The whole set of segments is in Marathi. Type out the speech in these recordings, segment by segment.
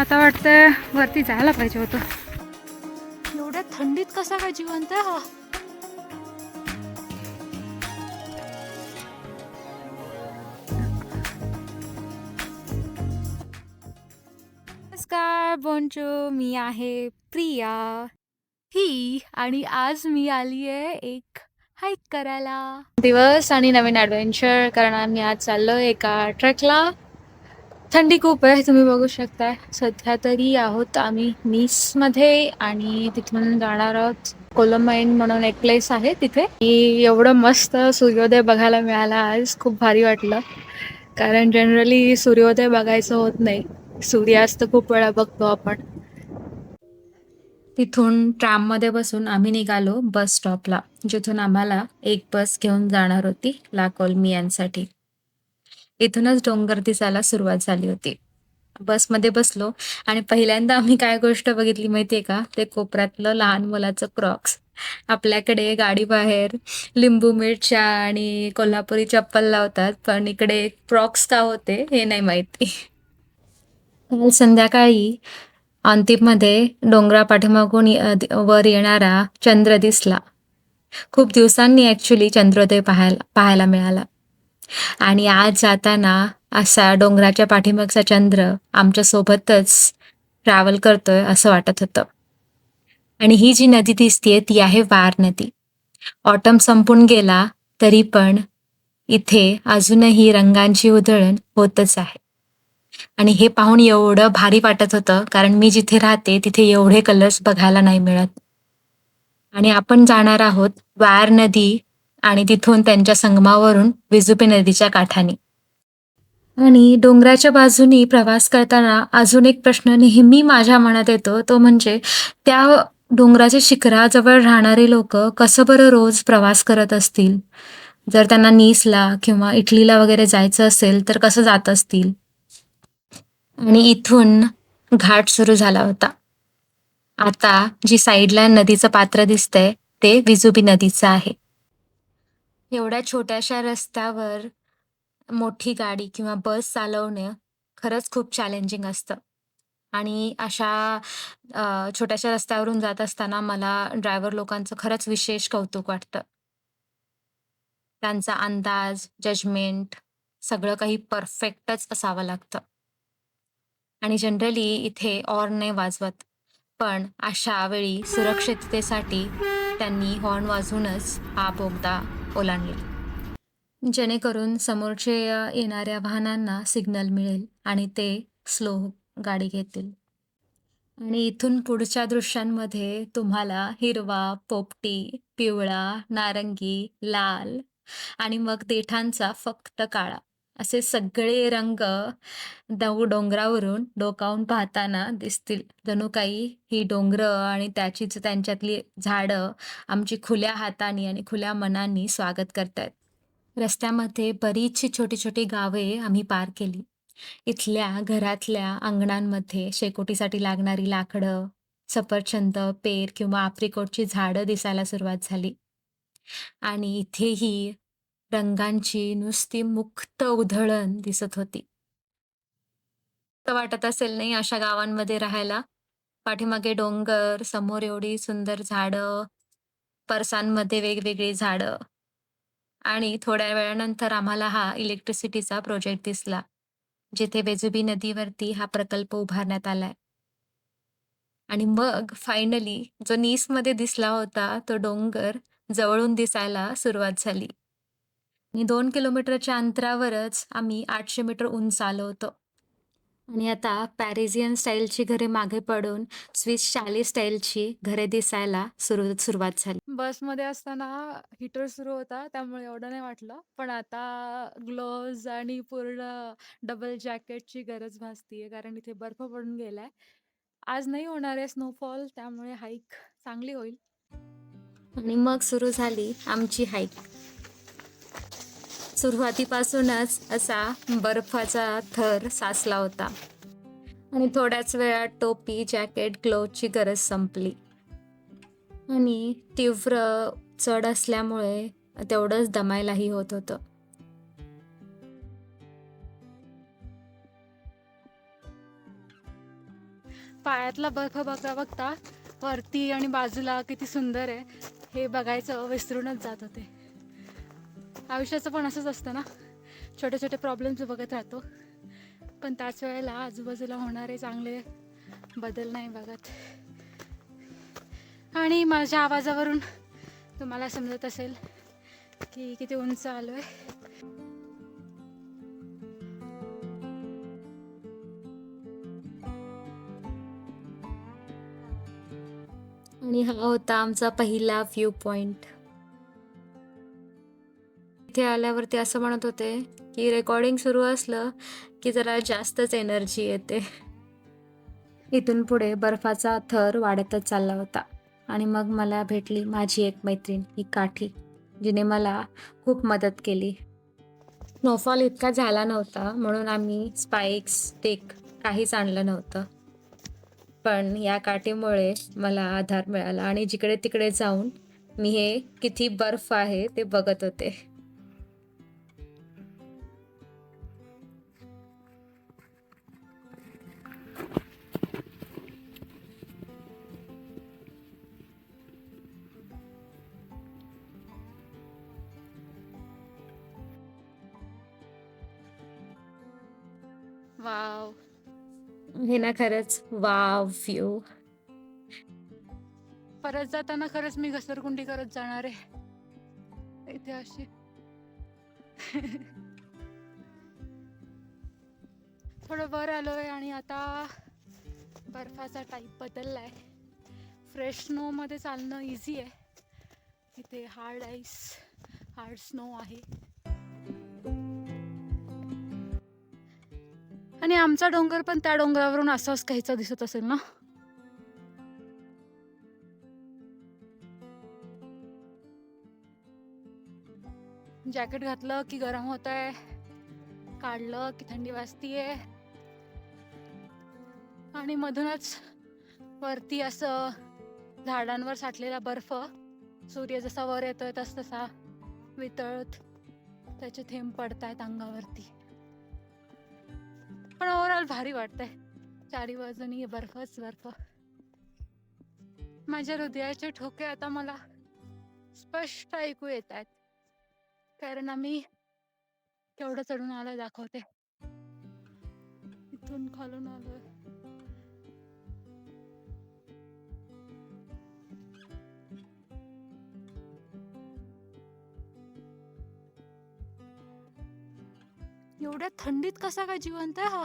आता वाटतंय वरती जायला पाहिजे होतं. एवढ्या थंडीत कसा काय जिवंत हा? नमस्कार बोंचो मी आहे प्रिया. ही आणि आज मी आली आहे एक हाईक करायला. दिवस आणि नवीन ॲडव्हेंचर करणार मी आज चाललो एका ट्रेकला थंडी खूप आहे तुम्ही बघू शकताय. सध्या तरी आहोत आम्ही नीसमध्ये आणि तिथून जाणार आहोत कोलमाइन म्हणून एक प्लेस आहे तिथे. एवढं मस्त सूर्योदय बघायला मिळाला आज खूप भारी वाटलं. कारण जनरली सूर्योदय बघायचं होत नाही. सूर्यास्त खूप वेळा बघतो आपण. तिथून ट्राममध्ये बसून आम्ही निघालो बस स्टॉपला जिथून आम्हाला एक बस घेऊन जाणार होती लाकोलमियांसाठी इथूनच डोंगर दिसायला सुरुवात झाली होती. बसमध्ये बसलो आणि पहिल्यांदा आम्ही काय गोष्ट बघितली माहितीये का? ते कोपऱ्यातलं लहान मुलाचं क्रॉक्स. आपल्याकडे गाडी बाहेर लिंबू मिरच्या आणि कोल्हापुरी चप्पल लावतात पण इकडे क्रॉक्स का होते हे नाही माहिती. काल संध्याकाळी अंतिममध्ये डोंगरा पाठीमागून वर येणारा चंद्र दिसला. खूप दिवसांनी ॲक्च्युली चंद्रोदय पाहायला पाहायला मिळाला. आणि आज जाताना असा डोंगराच्या पाठीमागचा चंद्र आमच्या सोबतच ट्रॅव्हल करतोय असं वाटत होतं. आणि ही जी नदी दिसतीये ती आहे वार नदी. ऑटम संपून गेला तरी पण इथे अजूनही रंगांची उधळण होतच आहे. आणि हे पाहून एवढं भारी वाटत होतं कारण मी जिथे राहते तिथे एवढे कलर्स बघायला नाही मिळत. आणि आपण जाणार आहोत वार नदी आणि तिथून त्यांच्या संगमावरून विजुपी नदीच्या काठाने. आणि डोंगराच्या बाजूनी प्रवास करताना अजून एक प्रश्न नेहमी माझ्या मनात येतो तो म्हणजे त्या डोंगराच्या शिखराजवळ राहणारे लोक कसं बरं रोज प्रवास करत असतील? जर त्यांना नीसला किंवा इटलीला वगैरे जायचं असेल तर कसं जात असतील? आणि इथून घाट सुरू झाला होता. आता जी साईडला नदीचं पात्र दिसतंय ते विजुबी नदीचं आहे. एवढ्या छोट्याशा रस्त्यावर मोठी गाडी किंवा बस चालवणं खरंच खूप चॅलेंजिंग असतं. आणि अशा अ, छोट्याशा रस्त्यावरून जात असताना मला ड्रायव्हर लोकांचं खरंच विशेष कौतुक वाटतं. त्यांचा अंदाज जजमेंट सगळं काही परफेक्टच असावं लागतं. आणि जनरली इथे हॉर्न नाही वाजवत पण अशा वेळी सुरक्षिततेसाठी त्यांनी हॉर्न वाजवूनच हा बोगदा ओलांडला. जेणेकरून समोरचे येणाऱ्या वाहनांना सिग्नल मिळेल आणि ते स्लो गाडी घेतील. आणि इथून पुढच्या दृश्यांमध्ये तुम्हाला हिरवा पोपटी पिवळा नारंगी लाल आणि मग देठांचा फक्त काळा. असे सगळे रंग दव डोंगरावरून डोकावून पाहताना दिसतील. जणू काही ही डोंगरं आणि त्याचीच त्यांच्यातली झाडं आमची खुल्या हाताने आणि खुल्या मनाने स्वागत करतायत. रस्त्यामध्ये बरीचशी छोटी छोटी गावे आम्ही पार केली. इथल्या घरातल्या अंगणांमध्ये शेकोटीसाठी लागणारी लाकडं सफरचंद पेर किंवा आफ्रिकोटची झाडं दिसायला सुरुवात झाली. आणि इथेही रंगांची नुसती मुक्त उधळण दिसत होती. तर वाटत असेल नाही अशा गावांमध्ये राहायला. पाठीमागे डोंगर समोर एवढी सुंदर झाडं परसांमध्ये वेगवेगळी झाडं. आणि थोड्या वेळानंतर आम्हाला हा इलेक्ट्रिसिटीचा प्रोजेक्ट दिसला जिथे बेजुबी नदीवरती हा प्रकल्प उभारण्यात आलाय. आणि मग फायनली जो नीसमध्ये दिसला होता तो डोंगर जवळून दिसायला सुरुवात झाली. आणि दोन किलोमीटरच्या अंतरावरच आम्ही आठशे मीटर उंच आलो होतो आणि आता पॅरिझियन स्टाईलची घरे मागे पडून स्विस शाली स्टाईलची घरे दिसायला सुरू सुरुवात झाली. बसमध्ये असताना हिटर सुरू होता त्यामुळे एवढं नाही वाटलं. पण आता ग्लोव्ज आणि पूर्ण डबल जॅकेटची गरज भासतीये कारण इथे बर्फ पडून गेलाय. आज नाही होणार आहे स्नोफॉल त्यामुळे हाईक चांगली होईल. आणि मग सुरू झाली आमची हाईक सुरुवातीपासूनच असा बर्फाचा थर साचला होता. आणि थोड्याच वेळात टोपी जॅकेट ग्लोवची गरज संपली. आणि तीव्र चढ असल्यामुळे तेवढंच दमायलाही होत होतं. पायातला बर्फ बघता बघता वरती आणि बाजूला किती सुंदर आहे हे बघायचं विसरूनच जात होते. आयुष्याचं पण असंच असतं ना. छोटे छोटे प्रॉब्लेम्स बघत राहतो. पण त्याच वेळेला आजूबाजूला होणारे चांगले बदल नाही बघत. आणि माझ्या आवाजावरून तुम्हाला समजत असेल की किती उंच आलो आहे आणि हा होता आमचा पहिला व्ह्यू पॉईंट इथे आल्यावरती असं म्हणत होते की रेकॉर्डिंग सुरू असलं की जरा जास्तच एनर्जी येते. इथून पुढे बर्फाचा थर वाढतच चालला होता आणि मग मला भेटली माझी एक मैत्रीण ही काठी जिने मला खूप मदत केली. स्नोफॉल इतका झाला नव्हता म्हणून आम्ही स्पाईक्स स्टिक काहीच आणलं नव्हतं. पण या काठीमुळे मला आधार मिळाला आणि जिकडे तिकडे जाऊन मी हे किती बर्फ आहे ते बघत होते. वाव हे ना खरंच वाव व्ह्यू परत जाताना खरंच मी घसरगुंडी करत जाणार आहे. इथे अशी थोडं वर आलोय आणि आता बर्फाचा टाईप बदललाय. फ्रेश स्नो मध्ये चालणं इझी आहे. इथे हार्ड आईस हार्ड स्नो आहे. आणि आमचा डोंगर पण त्या डोंगरावरून असाच काहीचा दिसत असेल ना? जॅकेट घातलं की गरम होत आहे काढलं की थंडी वाजतीये. आणि मधूनच वरती असं झाडांवर साठलेला बर्फ सूर्य जसा वर येतोय तस तसा वितळत त्याचे थेंब पडतायत अंगावरती. पण ओव्हरऑल भारी वाटतंय. चारी बाजूनी बर्फच बर्फ माझ्या हृदयाचे ठोके आता मला स्पष्ट ऐकू येत आहेत कारण आम्ही केवढं चढून आलं दाखवते. इथून खालून आलोय. एवढ्या थंडीत कसा काय जिवंत आहे हा?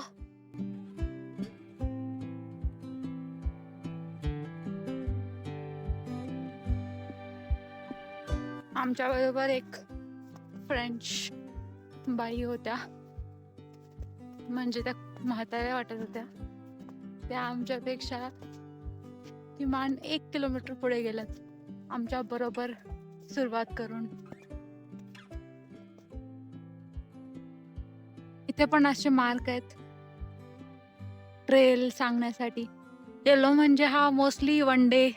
आमच्या बरोबर एक फ्रेंच बाई होत्या. म्हणजे त्या म्हाताऱ्या वाटत होत्या. त्या आमच्यापेक्षा किमान एक किलोमीटर पुढे गेल्यात. आमच्या बरोबर सुरुवात करून. इथे पण असे मार्क आहेत. ट्रेल सांगण्यासाठी. येलो म्हणजे हा मोस्टली वन डे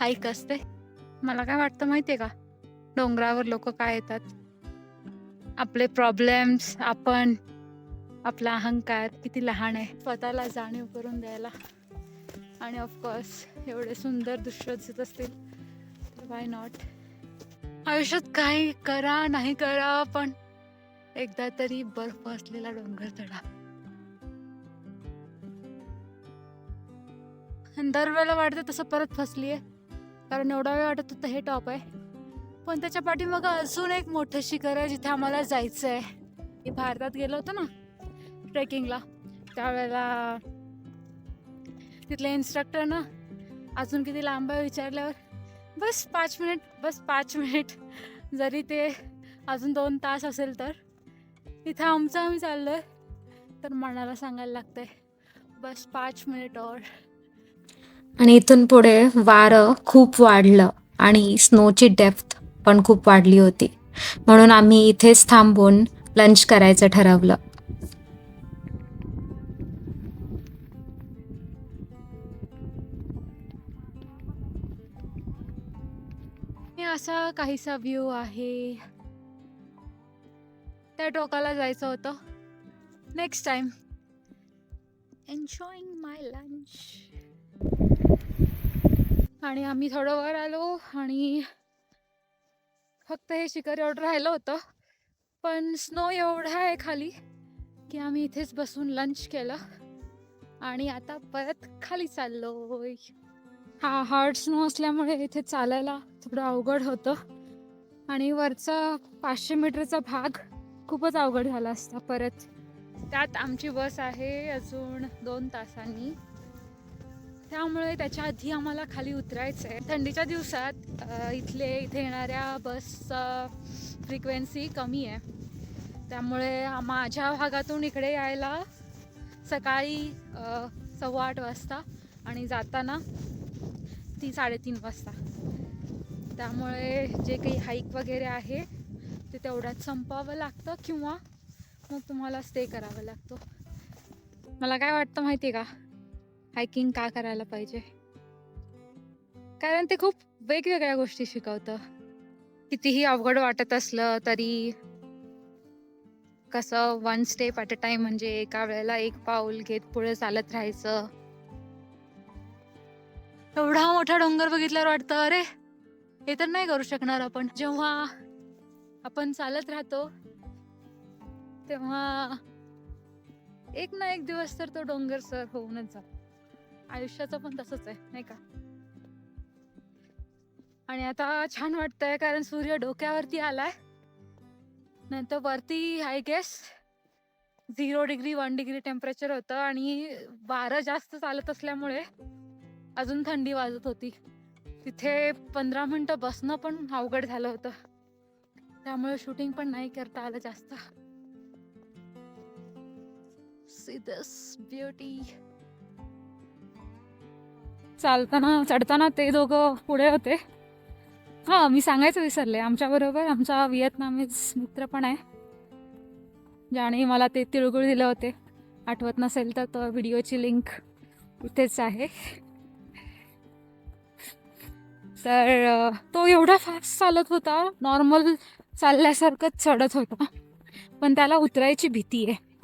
हाईक असते. मला काय वाटतं माहितीये का? डोंगरावर लोक काय येतात? आपले प्रॉब्लेम्स आपण आपला अहंकार किती लहान आहे. स्वतःला जाणीव करून द्यायला. आणि ऑफकोर्स एवढे सुंदर दृश्य दिसत असतील वाय नॉट आयुष्यात काही करा नाही करा पण एकदा तरी बर्फ असलेला डोंगर चढा. दरवेळेला वाटतं तसं परत फसलीये. कारण एवढा वेळ वाटत होतं हे टॉप आहे. पण त्याच्या पाठीमागं अजून एक मोठं शिखर आहे जिथे आम्हाला जायचं आहे मी भारतात गेलो होतो ना ट्रेकिंगला. त्यावेळेला तिथले इन्स्ट्रक्टर ना अजून किती लांब आहे विचारल्यावर बस पाच मिनिट बस पाच मिनिट. जरी ते अजून दोन तास असेल तर. इथं आमचं आम्ही चाललोय. तर मनाला सांगायला लागतंय बस पाच मिनिट और. आणि इथून पुढे वारं खूप वाढलं आणि स्नोची डेप्थ पण खूप वाढली होती. म्हणून आम्ही इथेच थांबून लंच करायचं ठरवलं. असा काहीसा व्ह्यू आहे. त्या टोकाला जायचं होतं. Next time enjoying my lunch आणि आम्ही थोडं वर आलो आणि फक्त हे शिखर एवढं राहिलं होतं. पण स्नो एवढा आहे खाली की आम्ही इथेच बसून लंच केलं. आणि आता परत खाली चाललो हा हार्ड स्नो असल्यामुळे इथे चालायला थोडं अवघड होतं. आणि वरचा पाचशे मीटरचा भाग खूपच अवघड झाला असता परत. त्यात आमची बस आहे अजून दोन तासांनी. त्यामुळे त्याच्या आधी आम्हाला खाली उतरायचं आहे थंडीच्या दिवसात इथले इथे येणाऱ्या बसचा फ्रिक्वेन्सी कमी आहे. त्यामुळे माझ्या भागातून इकडे यायला सकाळी सव्वा आठ वाजता आणि जाताना ती साडेतीन वाजता. त्यामुळे जे काही हाईक वगैरे आहे ते तेवढ्यात संपावं लागतं किंवा मग तुम्हाला स्टे करावं लागतो. मला काय वाटतं माहिती आहे का? हायकिंग का करायला पाहिजे? कारण ते खूप वेगवेगळ्या गोष्टी शिकवतं. कितीही अवघड वाटत असलं तरी कसं one step at a time म्हणजे एका वेळेला एक पाऊल घेत पुढे चालत राहायचं. एवढा मोठा डोंगर बघितल्यावर वाटतं अरे हे तर नाही करू शकणार आपण. जेव्हा आपण चालत राहतो तेव्हा एक ना एक दिवस तर तो डोंगर सर होऊनच जातो. आयुष्याचं पण तसंच आहे नाही का? आणि आता छान वाटतंय कारण सूर्य डोक्यावरती आलाय. नंतर वरती I guess zero degree one degree temperature होतं आणि वारं जास्त चालत असल्यामुळे अजून थंडी वाजत होती. तिथे पंधरा मिनटं बसणं पण अवघड झालं होतं. त्यामुळे शूटिंग पण नाही करता आलं जास्त. See चालताना चढताना ते दोघं पुढे होते. हा मी सांगायचं विसरले. आमच्या बरोबर आमचा व्हिएतनामीज मित्र पण आहे. ज्याने मला ते तिळगुळ दिले होते. आठवत नसेल तर तो व्हिडिओची लिंक इथेच आहे. तर तो एवढा फास्ट चालत होता. नॉर्मल चालल्यासारखंच चढत होता. पण त्याला उतरायची भीती आहे.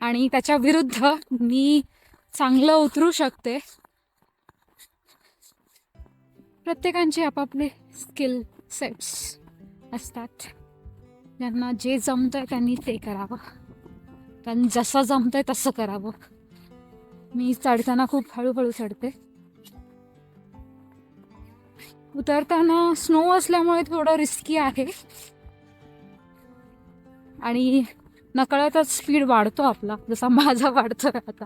आणि त्याच्या विरुद्ध मी चांगलं उतरू शकते. प्रत्येकांचे आपापले स्किल सेट्स असतात. ज्यांना जे जमतंय त्यांनी ते करावं. त्यांनी जसं जमतंय तसं करावं. मी चढताना खूप हळूहळू चढते. उतरताना स्नो असल्यामुळे थोडं रिस्की आहे. आणि नकळतच स्पीड वाढतो आपला जसा माझा वाढतो आता.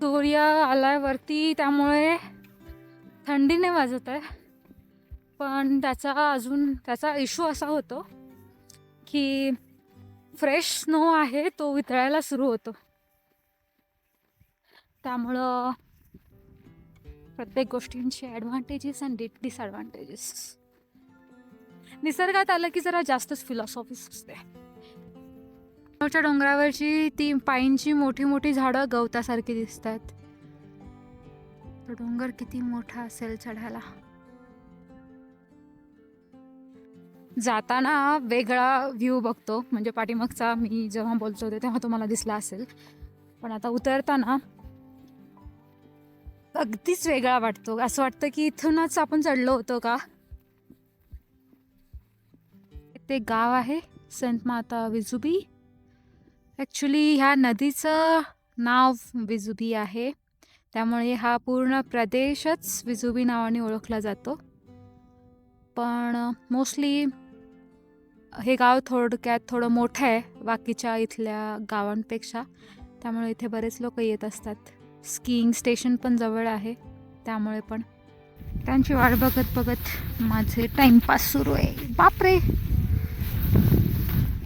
सूर्य आलाय वरती त्यामुळे थंडीने वाजत आहे पण त्याचा अजून त्याचा इश्यू असा होतो की फ्रेश स्नो आहे तो वितळायला सुरू होतो. त्यामुळं प्रत्येक गोष्टींची ॲडव्हान्टेजेस अँड डिसॲडव्हान्टेजेस निसर्गात आलं की जरा जास्तच फिलॉसॉफीच असते. समोरच्या डोंगरावरची ती पाईनची मोठी मोठी झाडं गवतासारखी दिसतात. तो डोंगर किती मोठा असेल चढायला. जाताना वेगळा व्ह्यू बघतो. म्हणजे पाठीमागचा मी जेव्हा बोलतो होते तेव्हा तुम्हाला दिसला असेल. पण आता उतरताना अगदीच वेगळा वाटतो. असं वाटतं की इथूनच आपण चढलो होतो का? ते गाव आहे संत माता विजुबी. ॲक्च्युली ह्या नदीचं नाव विजुबी आहे. त्यामुळे हा पूर्ण प्रदेशच विजुबी नावाने ओळखला जातो. पण मोस्टली हे गाव थोडक्यात थोडं मोठं आहे बाकीच्या इथल्या गावांपेक्षा. त्यामुळे इथे बरेच लोक येत असतात. स्कीइंग स्टेशन पण जवळ आहे त्यामुळे पण. त्यांची वाट बघत बघत माझे टाइमपास सुरू आहे. बापरे!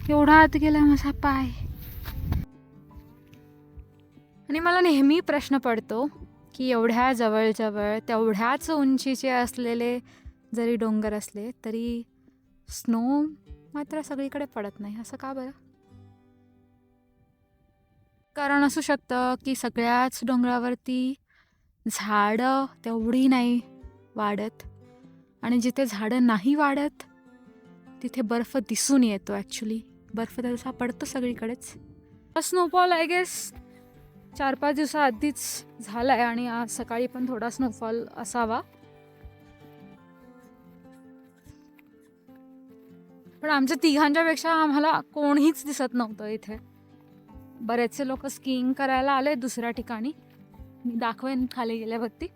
एवढा आत गेला माझा पाय. आणि मला नेहमी प्रश्न पडतो की एवढ्या जवळजवळ तेवढ्याच उंचीचे असलेले जरी डोंगर असले तरी स्नो मात्र सगळीकडे पडत नाही. असं का बरं? कारण असू शकतं की सगळ्याच डोंगरावरती झाडं तेवढी नाही वाढत. आणि जिथे झाडं नाही वाढत तिथे बर्फ दिसून येतो ॲक्च्युली बर्फ तसा पडतो सगळीकडेच. स्नोफॉल आय गेस चार पाच दिवसाआधीच झाला आहे आणि आज सकाळी पण थोडा स्नोफॉल असावा. पण आमच्या तिघांच्यापेक्षा आम्हाला कोणीच दिसत नव्हतं इथे. बरेचसे लोक स्कीइंग करायला आले दुसऱ्या ठिकाणी. मी दाखवेन खाली गेल्यावरती.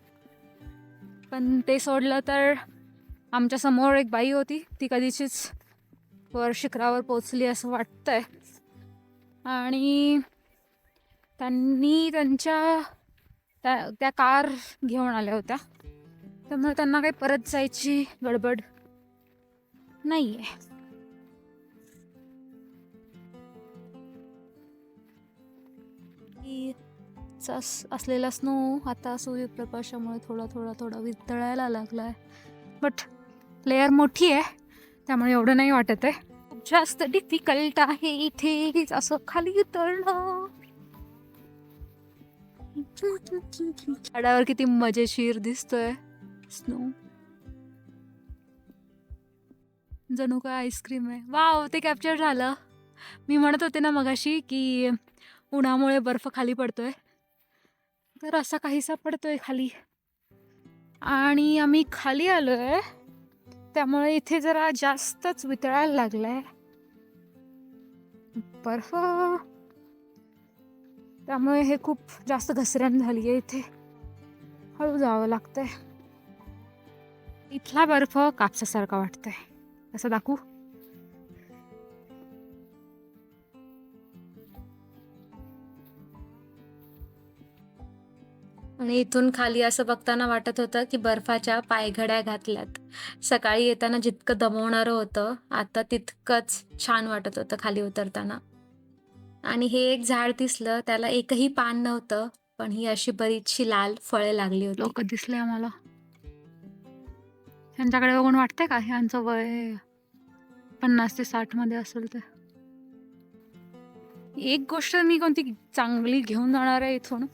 पण ते सोडलं तर आमच्यासमोर एक बाई होती. ती कधीचीच वर शिखरावर पोचली असं वाटतंय. आणि त्यांनी त्यांच्या त्या त्या कार घेऊन आल्या होत्या. त्यामुळे त्यांना काही परत जायची गडबड नाही आहे असलेला स्नो आता सूर्यप्रकाशामुळे थोडा थोडा थोडा वितळायला लागला आहे बट लेअर मोठी आहे त्यामुळे एवढं नाही वाटत आहे. खूप जास्त डिफिकल्ट आहे इथे असं खाली उतरणं. झाडावर किती मजेशीर दिसतोय स्नो जणू काय आईस्क्रीम आहे. वाव ते कॅप्चर झालं. मी म्हणत होते ना मगाशी की उन्हामुळे बर्फ खाली पडतोय. तर असा काहीसा पडतोय खाली. आणि आम्ही खाली आलोय. त्यामुळे इथे जरा जास्तच वितळायला लागलाय. बर्फ. त्यामुळे हे खूप जास्त घसरण झाली आहे इथे. हळू जावं लागतंय. इथला बर्फ कापसासारखा वाटतंय. असं दाखवू? आणि इथून खाली असं बघताना वाटत होतं की बर्फाच्या पायघड्या घातल्यात. सकाळी येताना जितकं दमवणारं होतं आता तितकंच छान वाटत होतं खाली उतरताना. आणि हे एक झाड दिसलं त्याला एकही पान नव्हतं पण ही अशी बरीचशी लाल फळे लागली होती. लोक दिसले आम्हाला. त्यांच्याकडे बघून वाटतंय का ह्यांचं वय पन्नास ते साठमध्ये असेल तर एक गोष्ट मी कोणती चांगली घेऊन जाणार आहे इथून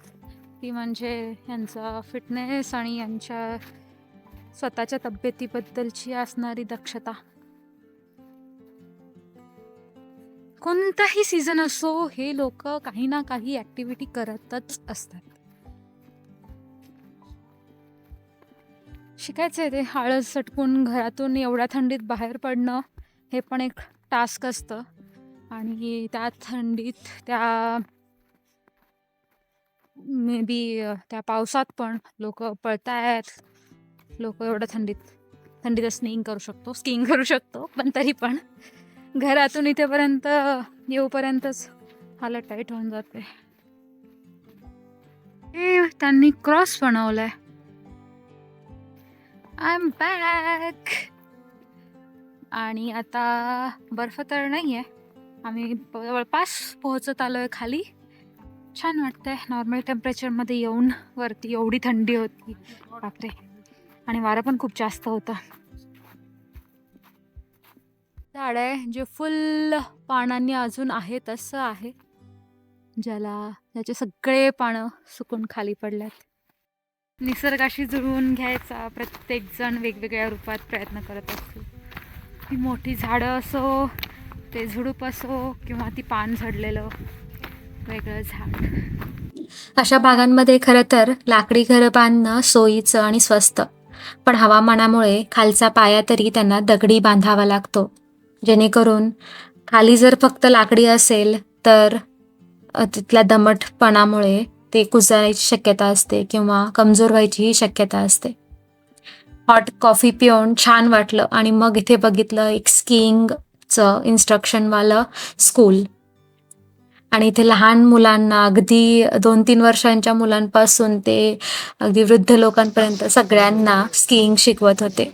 ती म्हणजे यांचा फिटनेस आणि यांच्या स्वतःच्या तब्येतीबद्दलची असणारी दक्षता. कोणताही सीझन असो हे लोक काही ना काही ऍक्टिव्हिटी करतच असतात. शिकायचं आहे ते आळस सटकून घरातून एवढ्या थंडीत बाहेर पडणं हे पण एक टास्क असतं. आणि त्या थंडीत त्या मे बी त्या पावसात पण लोक पळतायत. लोक एवढं थंडीत थंडीत स्निंग करू शकतो स्किंग करू शकतो पण तरी पण. घरातून इथेपर्यंत येऊपर्यंतच हालत टाईट होऊन जाते. ए त्यांनी क्रॉस बनवलाय. आय एम बॅक आणि आता बर्फ तर नाही आहे आम्ही जवळपास पोहोचत आलो आहे खाली. छान वाटतंय. नॉर्मल टेम्परेचरमध्ये येऊन वरती एवढी थंडी होती. बापरे. आणि वारं पण खूप जास्त होतं. झाड आहे जे फुल पानांनी अजून आहे तसं आहे. ज्याला त्याचे सगळे पानं सुकून खाली पडल्यात. निसर्गाशी जुळवून घ्यायचा प्रत्येक जण वेगवेगळ्या रूपात प्रयत्न करत असतो. ती मोठी झाडं असो ते झुडूप असो किंवा ती पान झडलेलं वेगळं झाड अशा भागांमध्ये खरं तर लाकडी घरं बांधणं सोयीचं आणि स्वस्त. पण हवामानामुळे खालचा पाया तरी त्यांना दगडी बांधावा लागतो. जेणेकरून खाली जर फक्त लाकडी असेल तर तिथल्या दमटपणामुळे ते कुजण्याची शक्यता असते किंवा कमजोर व्हायचीही शक्यता असते. हॉट कॉफी पिऊन छान वाटलं आणि मग इथे बघितलं एक स्कीइंगचं इन्स्ट्रक्शनवालं स्कूल. आणि इथे लहान मुलांना अगदी दोन तीन वर्षांच्या मुलांपासून ते अगदी वृद्ध लोकांपर्यंत सगळ्यांना स्कीइंग शिकवत होते.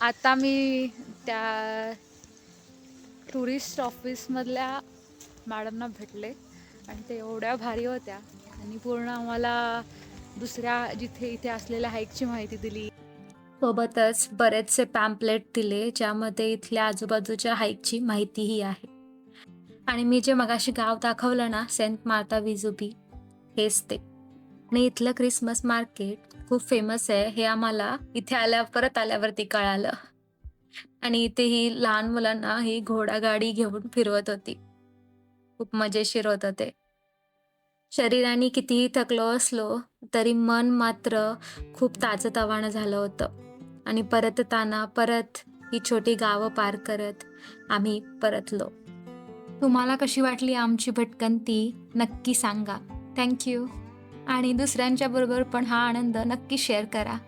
आता मी त्या टुरिस्ट ऑफिसमधल्या मॅडमना भेटले आणि ते एवढ्या भारी होत्या. आणि पूर्ण आम्हाला दुसऱ्या जिथे इथे असलेल्या हाईकची माहिती दिली. सोबतच बरेचसे पॅम्पलेट दिले ज्यामध्ये इथल्या आजूबाजूच्या हाईकची माहितीही आहे आणि मी जे मगाशी गाव दाखवलं ना सेंट मार्ता विजुबी हेच ते आणि इथलं क्रिसमस मार्केट खूप फेमस आहे हे आम्हाला इथे आल्या परत आल्यावरती कळालं आणि इथे ही लहान मुलांना ही घोडागाडी घेऊन फिरवत होती. खूप मजेशीर होतं ते. शरीराने कितीही थकलो असलो, तरी मन मात्र खूप ताजंतवानं झालं होतं आणि परतताना परत ही छोटी गावं पार करत आम्ही परतलो. तुम्हाला कशी वाटली आमची भटकंती नक्की सांगा. थँक्यू आणि आणि दुसऱ्यांच्याबरोबर पण हा आनंद नक्की शेअर करा.